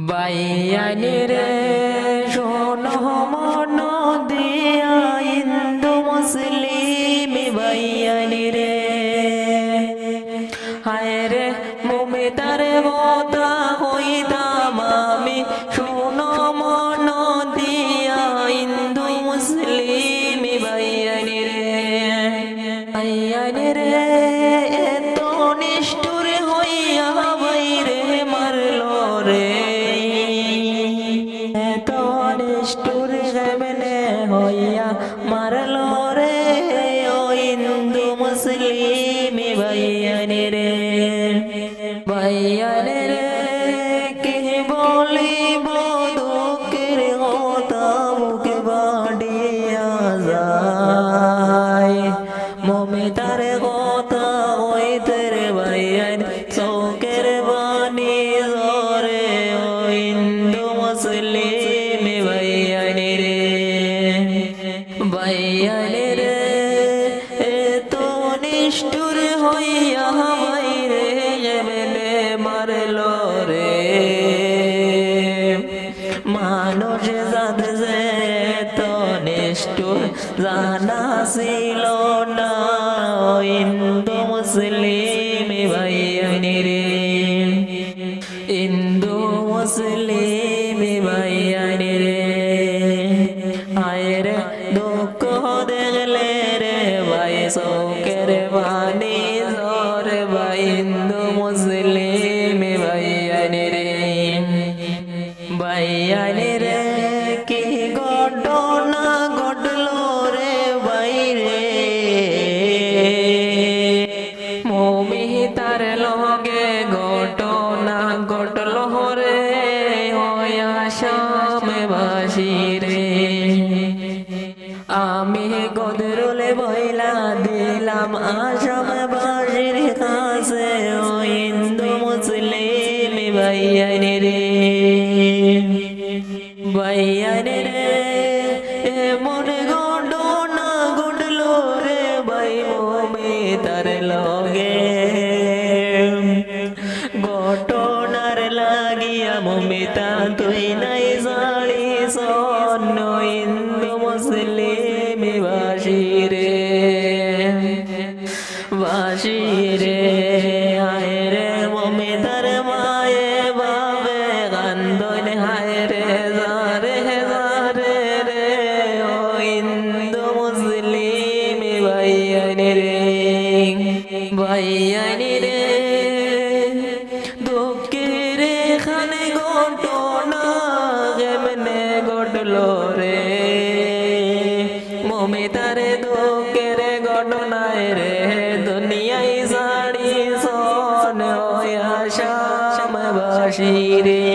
বাইয়ানি রে শোনো মন দিয়া হিন্দু মুসলিম বাইয়ানি রে হায় রে মুমিতার গোতা মুসলিম ভাইয়ানি রে ভাইয়ানি রে কে বলিব দুঃখের হতা মুখে বাড়িয়া যায়। মমিতার কথা হইতে রে ভাইয়ান নিষ্ঠুর হইয়া ভাইরে এমনে মারলো রে। মানুষ জাত যে তো নিষ্ঠুর, জানা ছিল না। মুসলিম ভাইয়ানি রে শোকের বাণী জোর ভাই হিন্দু মুসলিম ভাইয়ানি রে ভাইয়ানি রে কি ঘটনা ঘটলো রে বাইরে মমি তার লগে ঘটনা ঘটলো রে হয়া শাম বাসি রে দিলাম আসাম বাসির কাছে ও হিন্দু মুসলিম ভাইয়ানি রে ভাইয়ানি রে এমন ঘটনা ঘটলো রে ভাই তার লগে। ঘটনার লাগিয়া মমিতা তুই নাই জানি বাসি রে আয় রে মমিতার মায়ে বাবে কান্দন হায় রে জারে জারে রে, ও হিন্দু মুসলিম ভাইয়ানি রে ভাইয়ানি রে। দুঃখের খানে ঘটনা কেমনে ঘটলো? সাড়ি